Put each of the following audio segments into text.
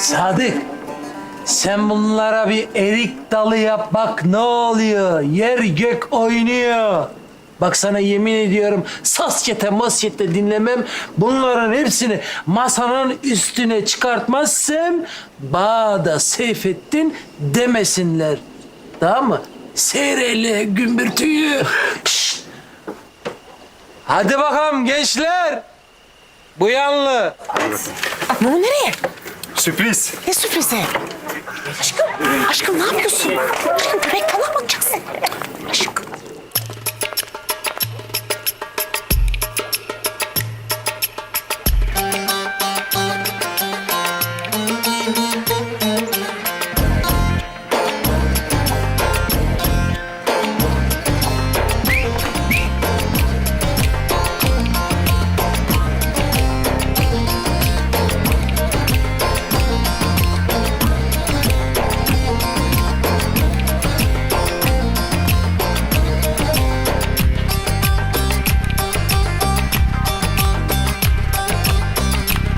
Sadık, sen bunlara bir erik dalı yap bak ne oluyor. Yer gök oynuyor. Bak sana yemin ediyorum sasyete masyete dinlemem. Bunların hepsini masanın üstüne çıkartmazsam Bağda Seyfettin demesinler. Tamam mı? Seyrele gümbürtüyü. Hadi bakalım gençler. Bu yanlı. Bu nereye? Sürpriz. Ne sürprizi? Aşkım, aşkım ne yapıyorsun? Aşkım köpek falan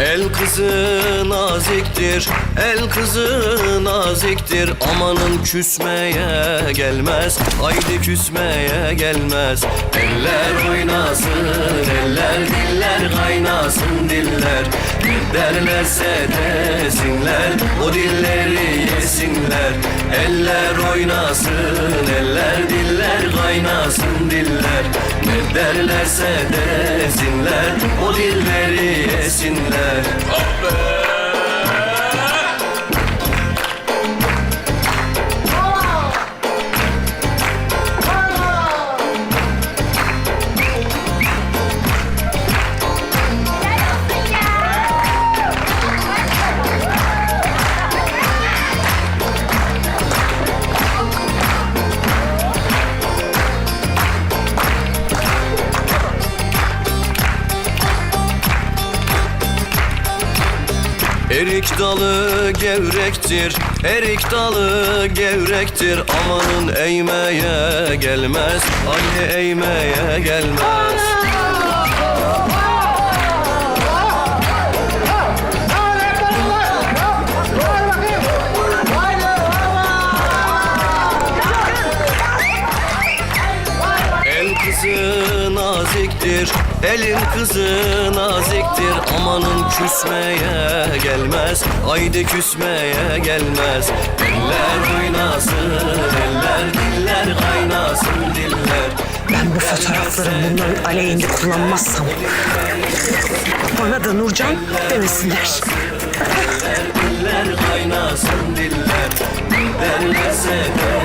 El kızı naziktir, el kızı naziktir. Amanın küsmeye gelmez, haydi küsmeye gelmez. Eller oynasın, eller diller kaynasın diller. Ne derlerse desinler, o dilleri yesinler Eller oynasın, eller diller kaynasın diller. Ne derlerse desinler, o dilleri yesinler Erik dalı gevrektir, erik dalı gevrektir. Amanın eğmeye gelmez, haydi eğmeye gelmez. El kızı naziktir, elin kızı naziktir. Amanın küsmeye gelmez, haydi küsmeye gelmez. Eller oynasın, eller diller kaynasın diller. Ben bu fotoğrafları bunların aleyhinde kullanmazsam bana da Nurcan demesinler. Diller kaynasın diller, derlerse de